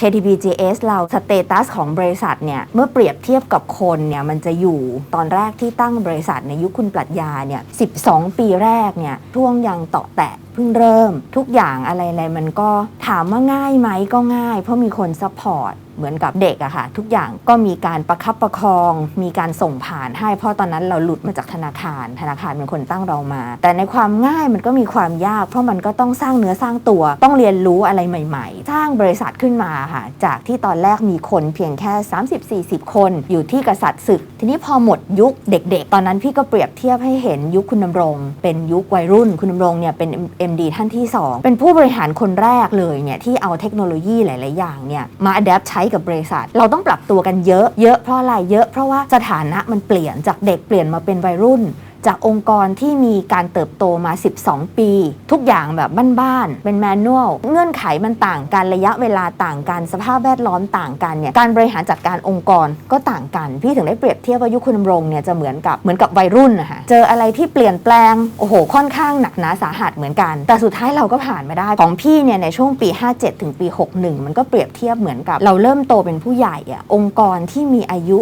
KTBGS เราสเตตัสของบริษัทเนี่ยเมื่อเปรียบเทียบกับคนเนี่ยมันจะอยู่ตอนแรกที่ตั้งบริษัทในยุคคุณปรัชญาเนี่ย12 ปีแรกเนี่ยช่วงยังต่อแตะเพิ่งเริ่มทุกอย่างอะไรๆมันก็ถามว่าง่ายไหมก็ง่าย เพราะมีคนซัพพอร์ตเหมือนกับเด็กอะค่ะ ทุกอย่างก็มีการประคับประคอง มีการส่งผ่านให้ เพราะตอนนั้นเราหลุดมาจากธนาคาร ธนาคารเป็นคนตั้งเรามา แต่ในความง่ายมันก็มีความยาก เพราะมันก็ต้องสร้างเนื้อสร้างตัว ต้องเรียนรู้อะไรใหม่ ๆ สร้างบริษัทขึ้นมาค่ะ จากที่ตอนแรกมีคนเพียงแค่ 30-40 คน อยู่ที่กษัตริย์ศึก ทีนี้พอหมดยุคเด็ก ๆ ตอนนั้นพี่ก็เปรียบเทียบให้เห็นยุคคุณดำรง เป็นยุควัยรุ่นคุณดำรงเนี่ยเป็น MD ท่านที่ 2 เป็นผู้บริหารคนแรกเลยเนี่ยที่เอาเทคโนโลยีหลาย ๆ อย่างเนี่ยมาอัดแอปใช้กับบริษัท เราต้องปรับตัวกันเยอะ เยอะเพราะอะไรเยอะเพราะว่าสถานะมันเปลี่ยนจากเด็กเปลี่ยนมาเป็นวัยรุ่น จากองค์กรที่มีการเติบโตมา 12 ปี ทุกอย่างแบบบ้านๆ เป็นแมนนวล เงื่อนไขมันต่างกัน ระยะเวลาต่างกัน สภาพแวดล้อมต่างกันเนี่ย การบริหารจัดการองค์กรก็ต่างกัน พี่ถึงได้เปรียบเทียบว่ายุคคุณดำรงเนี่ยจะเหมือนกับเหมือนกับวัยรุ่นนะคะเจออะไรที่เปลี่ยนแปลง โอ้โห ค่อนข้างหนักหนาสาหัสเหมือนกัน แต่สุดท้ายเราก็ผ่านมาได้ ของพี่เนี่ยในช่วงปี 57 ถึงปี 61 มันก็เปรียบเทียบเหมือนกับ เราเริ่มโตเป็นผู้ใหญ่อะองค์กรที่มีอายุ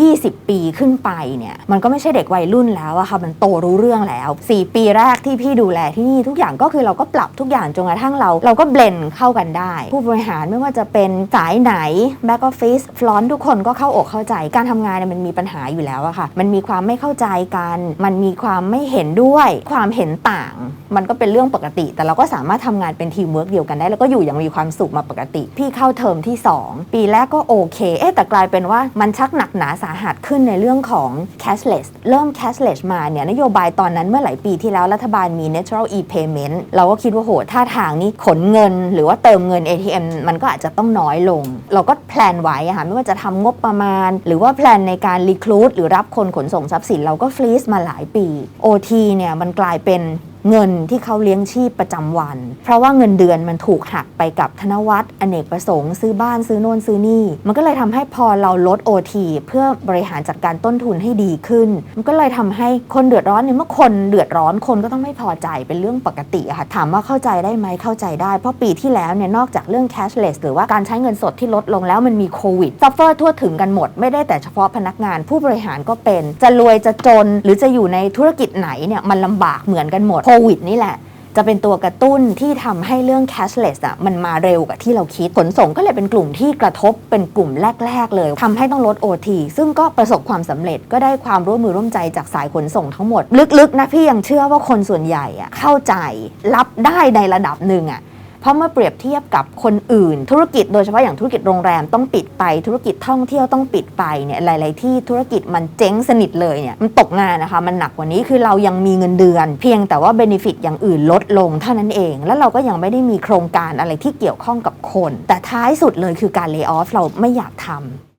20 ปีขึ้นไปเนี่ยมันก็ไม่ใช่เด็กวัยรุ่นแล้วอะค่ะมันโตรู้เรื่องแล้ว 4 ปีแรกที่พี่ดูแลที่นี่ทุกอย่างก็คือเราก็ปรับทุกอย่างจนกระทั่งเรา เราก็เบลนเข้ากันได้ ผู้บริหารไม่ว่าจะเป็นสายไหน Back Office ฟลอนทุกคนก็เข้าอกเข้าใจการทำงานเนี่ยมันมีปัญหาอยู่แล้วอะค่ะ มันมีความไม่เข้าใจกัน มันมีความไม่เห็นด้วย ความเห็นต่าง มันก็เป็นเรื่องปกติ แต่เราก็สามารถทำงานเป็นทีมเวิร์กเดียวกันได้ แล้วก็อยู่อย่างมีความสุขมาปกติ พี่เข้าเทอมที่ 2 ปีแรกก็โอเค เอ๊ะแต่กลายเป็นว่ามันชักหนักหนาสาหัสขึ้นในเรื่องของ cashless เริ่ม cashless มาเนี่ยนโยบายตอนนั้นเมื่อหลายปีที่แล้วรัฐบาลมี natural e-payment เราก็คิดว่าโหท่าทางนี้ขนเงิน หรือว่าเติมเงิน ATM มันก็อาจจะต้องน้อยลง เราก็แพลนไว้อะค่ะไม่ว่าจะทำงบประมาณ หรือว่าแพลนในการ recruit หรือรับคนขนส่งทรัพย์สินเราก็ฟรีซมาหลายปี OT เนี่ยมันกลายเป็น เงินที่เขาเลี้ยงชีพประจำวัน เพราะว่าเงินเดือนมันถูกหักไปกับธนวัตรอเนกประสงค์ ซื้อบ้านซื้อโน่นซื้อนี่ มันก็เลยทำให้พอเราลด OT เพื่อบริหารจัดการต้นทุนให้ดีขึ้น มันก็เลยทำให้คนเดือดร้อนเนี่ยเมื่อคนเดือดร้อนคนก็ต้องไม่พอใจเป็นเรื่องปกติค่ะถามว่าเข้าใจได้ไหมเข้าใจได้ เพราะปีที่แล้วเนี่ยนอกจากเรื่อง cashless หรือว่าการใช้เงินสดที่ลดลงแล้วมันมีโควิดซัฟเฟอร์ทั่วถึงกันหมด ไม่ได้แต่เฉพาะพนักงาน ผู้บริหารก็เป็น จะรวยจะจน หรือจะอยู่ในธุรกิจไหนเนี่ยมันลำบากเหมือนกันหมดวิดนี่แหละ จะเป็นตัวกระตุ้นที่ทำให้เรื่อง cashless อะมันมาเร็วกว่าที่เราคิด ขนส่งก็เลยเป็นกลุ่มที่กระทบเป็นกลุ่มแรก ๆ เลยทำให้ต้องลด OT ซึ่งก็ประสบความสำเร็จก็ได้ความร่วมมือร่วมใจจากสายขนส่งทั้งหมด ลึกๆนะพี่ยังเชื่อว่าคนส่วนใหญ่อะเข้าใจรับได้ในระดับหนึ่งอะ เพราะเมื่อเปรียบเทียบกับคนอื่น ธุรกิจโดยเฉพาะอย่างธุรกิจโรงแรมต้องปิดไป ธุรกิจท่องเที่ยวต้องปิดไปเนี่ยหลาย ๆ ที่ธุรกิจมันเจ๊งสนิทเลยเนี่ยมันตกงานนะคะมันหนักกว่านี้คือเรายังมีเงินเดือน เพียงแต่ว่าเบนฟิตอย่างอื่นลดลงเท่านั้นเอง แล้วเราก็ยังไม่ได้มีโครงการอะไรที่เกี่ยวข้องกับคน แต่ท้ายสุดเลยคือการเลิกออฟเราไม่อยากทำ